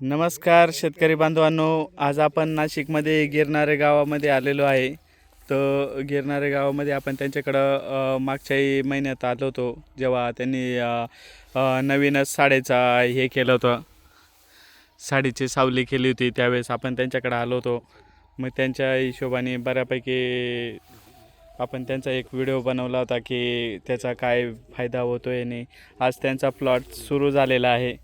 नमस्कार शेतकरी बांधवांनो आज आपण नाशिकमध्ये गिरणारे गावामध्ये आलेलो आहे. तर गिरणारे गावामध्ये आपण त्यांच्याकडं मागच्याही महिन्यात आलो होतो जेव्हा त्यांनी नवीनच साडीचा हे केलं होतं. साडीची सावली केली होती त्यावेळेस आपण त्यांच्याकडं आलो होतो. मग त्यांच्या हिशोबाने बऱ्यापैकी आपण त्यांचा एक व्हिडिओ बनवला होता की त्याचा काय फायदा होतो आहे नाही आज त्यांचा प्लॉट सुरू झालेला आहे.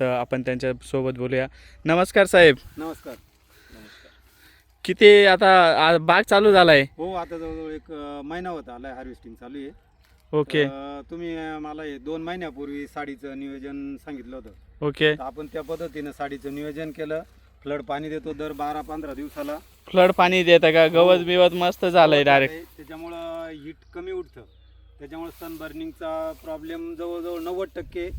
तर आपण त्यांच्यासोबत बोलूया. नमस्कार साहेब. नमस्कार. किती आता आ- बाग चालू झाला आहे हो आता जवळजवळ एक अं, महिना होता आलाय हार्वेस्टिंग चालू आहे. ओके. तुम्ही अं, मला हे दोन महिन्यापूर्वी साडीचं नियोजन सांगितलं होतं. ओके. तर आपण त्या पद्धतीनं साडीचं नियोजन केलं. फ्लड पाणी देतो दर बारा पंधरा दिवसाला. फ्लड पाणी देतं का? गवत बिवत मस्त झालंय डायरेक्ट त्याच्यामुळं हीट कमी उठतं. त्याच्यामुळे सन बर्निंगचा प्रॉब्लेम जवळजवळ नव्वद टक्के.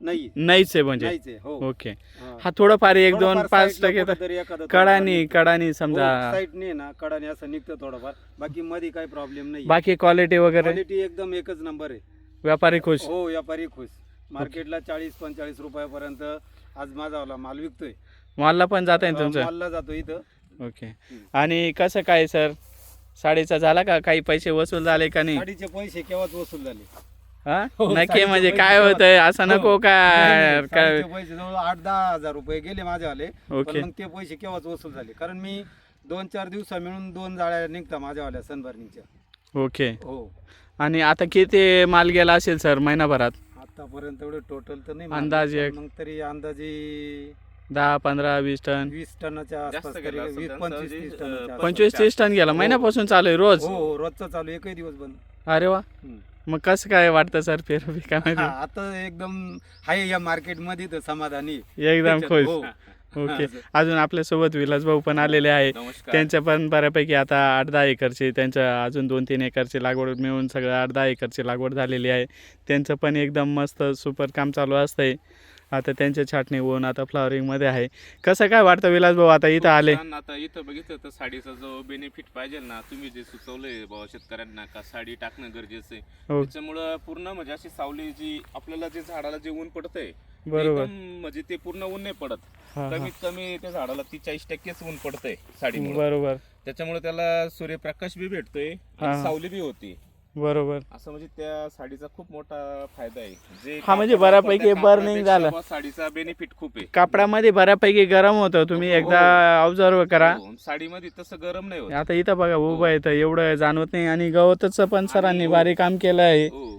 नाही नाहीच आहे म्हणजे. नाहीच आहे हो. ओके. हा. हा थोडंफार एक दोन थोडंफार पाच side ला टक्के एखादं कडानी थोडंफार कडानी समजा. हो, side ने कडाने असं निघतं थोडंफार. बाकी मध्ये काही प्रॉब्लेम नाही बाकी क्वालिटी वगैरे? क्वालिटी एकदम एकच नंबर आहे. व्यापारी खुश? हो व्यापारी खुश. मार्केटला चाळीस पंचेचाळीस रुपयापर्यंत आज माझावाला माल विकतोय. मालला पण जात आहे तुमचं? मालला जातो इथं. ओके. आणि कसं काय सर? साडीचा झाला का? काही पैसे वसूल झाले का नाही? गाडीचे पैसे केव्हाच वसूल झाले? हा? हो, नक्की म्हणजे काय होतंय? असं हो. नको काय? काय पैसे जवळ आठ दहा हजार रुपये गेले माझ्यावाले. ओके. पण मग ते पैसे केव्हाच वसूल झाले? कारण मी दोन चार दिवसा मिळून दोन जाळ्या निघता माझ्यावाल्या सनबर्निंगच्या ओके. हो. आणि आता किती माल गेला असेल सर महिनाभरात? आतापर्यंत एवढं टोटल तर नाही अंदाजे मग तरी अंदाजे दहा पंधरा वीस टन. वीस टनाच्या जास्त आसपास गेलं तरी असेल वीस त्यांचं पंचवीस जे, तीस अं, टनाच्या आसपास. पंचवीस तीस टन गेला. महिन्यापासून चालू आहे रोज? हो हो रोजचं चालू एकही दिवस बंद. अरे वा. हम्म. मग कसं काय वाटतं सर पेरू हा, पिकामध्ये आता एकदम आहे या मार्केटमध्ये तर समाधानी. एकदम त्याच्यात, खुश. हो. ओके. अजून आपल्यासोबत विलास भाऊ पण आलेले आहे. नमस्कार. त्यांच्या पण बऱ्यापैकी आता आठ दहा एकरची त्यांच्या अजून दोन तीन एकरची लागवड मिळून सगळं आठ दहा एकरची लागवड झालेली आहे. त्यांचं पण एकदम मस्त सुपर काम चालू असतंय. आता त्यांच्या छाटणी होऊन आता फ्लॉवरिंगमध्ये आहे कसं काय वाटतं विलास भाऊ आता इथं आले छान. आता इथं बघितलं तर साडीचा जो बेनिफिट पाहिजे ना तुम्ही जे सुचवलंय बाबा शेतकऱ्यांना का साडी टाकणं गरजेचं आहे हो त्याच्यामुळं पूर्ण म्हणजे अशी सावली जी आपल्याला जे झाडाला जे ऊन पडतंय ते बरोबर. एकदम म्हणजे ते पूर्ण ऊन नाही पडत हा, हा. कमीत कमी त्या झाडाला ती चाळीस टक्केच ऊन पडतंय साडीमुळे बरोबर त्याच्यामुळे त्याला सूर्यप्रकाश बी भेटतोय हा. आणि सावली बी होती बरोबर. असं म्हणजे त्या साडीचा खूप मोठा फायदा आहे. जे हा, म्हणजे कापड बऱ्यापैकी burning कापडापेक्षा झालं. बुवा साडीचा बेनिफिट खूप आहे. कापडामध्ये बऱ्यापैकी गरम होतं तुम्ही हो, एकदा ऑब्झर्व करा. हो, साडीमध्ये तसं गरम नाही होत. आता इथं बघा उभं आहे तर एवढं जाणवत नाही. आणि गवतचं पण सरांनी भारी काम केलं आहे. हो.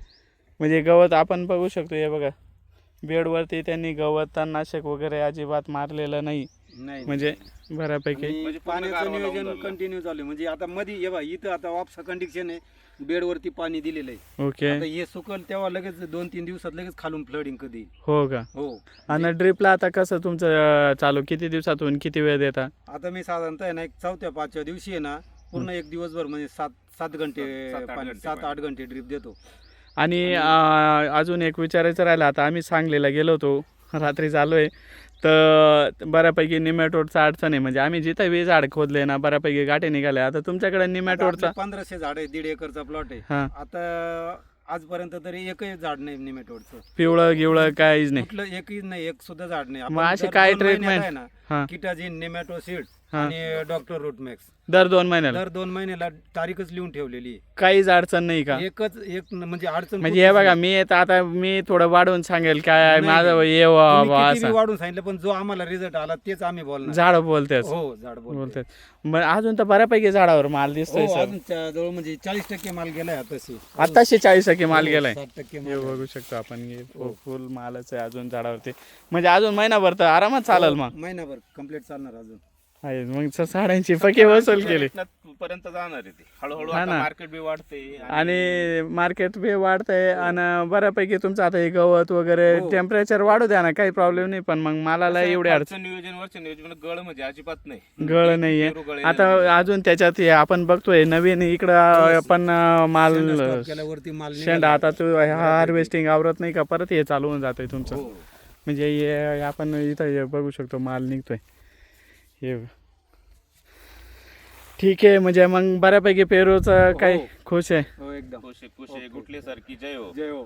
म्हणजे गवत आपण बघू शकतो हे बघा. बेडवरती त्यांनी गवत तणनाशक वगैरे अजिबात मारलेलं नाही. नाही. म्हणजे बऱ्यापैकी. म्हणजे पाण्याचं नियोजन. कंटिन्यू चालू आहे म्हणजे आता मध्ये हे बघा इथं आता वापसा कंडिशन आहे. बेडवरती पाणी दिलेलं आहे ओके. आता हे सुकल तेव्हा लगेच दोन तीन दिवसात लगेच खालून फ्लडिंग कधी? येईल. हो का? हो. आणि ड्रिपला आता कसं तुमचं अं, चालू? किती दिवसातून किती वेळ देता? आता मी साधारणतः आहे ना एक चौथ्या पाचव्या दिवशी आहे ना पूर्ण एक दिवसभर म्हणजे सात सात घंटे सात- सात- आठ पाणी घंटे सात पाणी. आठ घंटे ड्रिप देतो. आणि अं, अजून एक विचारायचं राहिलं आता आम्ही सांगलीला गेलो होतो. रात्री चालू आहे. तर बऱ्यापैकी निमॅटोडचं अडचण आहे. म्हणजे आम्ही जिथं वीज झाड खोदले ना बऱ्यापैकी गाठी निघाल्या. आता तुमच्याकडे निमॅटोडचा पंधराशे झाड आहे दीड एकरचा प्लॉट आहे. आता आजपर्यंत तरी एकही झाड नाही निमेटोडचं. पिवळं गिवळं काहीच नाही. कुठलं एकही नाही एक सुद्धा झाड नाही. मग अशी काय दोन हां. किटाजिन नेमॅटोसीड हां. आणि डॉक्टर रूटमॅक्स. दर दोन महिन्याला? दर दोन महिन्याला तारीखच लिहून ठेवलेली. आहे. काहीच अडचण नाही का? एकच एक न- म्हणजे अडचण म्हणजे हे बघा मी येत आता मी थोडं वाढवून सांगेल काय नाही, माझं नाही. ये वा तुम्ही वा किती बी असं वाढून सांगितलं पण जो आम्हाला रिझल्ट आला तेच आम्ही बोलणार. झाड बोलतेच. हो झाड बोलते मग अजून तर बऱ्यापैकी झाडावर माल दिसतोय हो सर. अजून च्या जवळ म्हणजे चाळीस टक्के माल गेलाय आताशी. आताशे चाळीस टक्के माल हो, गेलाय. साठ टक्के हे बघू शकतो आपण हे फु- फुल मालच आहे अजून झाडावरती. म्हणजे अजून महिनाभर तर आरामात चालेल मग. महिनाभर. कंप्लीट चालणार अजून. आहे मग स- साड्यांची पके वसूल केली. पर्यंत जाणार आहे ते. हळूहळू हा आता ना. मार्केट बी वाढते. आणि मार्केट बी वाढतंय आणि बऱ्यापैकी तुमचं आता हे गवत वगैरे हो. टेम्परेचर वाढू द्या ना काही प्रॉब्लेम नाही पण मग मालाला एवढी अडचण. नियोजन वरचं नियोजन गळ म्हणजे अजिबात नाही. गळ नाहीये. पेरू गळ आता अजून त्याच्यात हे आपण बघतोय नवीन इकडं आपण अं, माल स्टॉप केल्यावरती माल शेंड. आता तू हार्वेस्टिंग आवरत नाही का परत हे चालू होऊन जातंय तुमचं. हो. म्हणजे हे आपण इथं हे बघू शकतो माल निघतोय. हे ठीक आहे म्हणजे मग बऱ्यापैकी पेरूचं काही हो. खुश आहे. हो एकदम. कुशे कुशे गुटले सारखी जय हो. जय हो.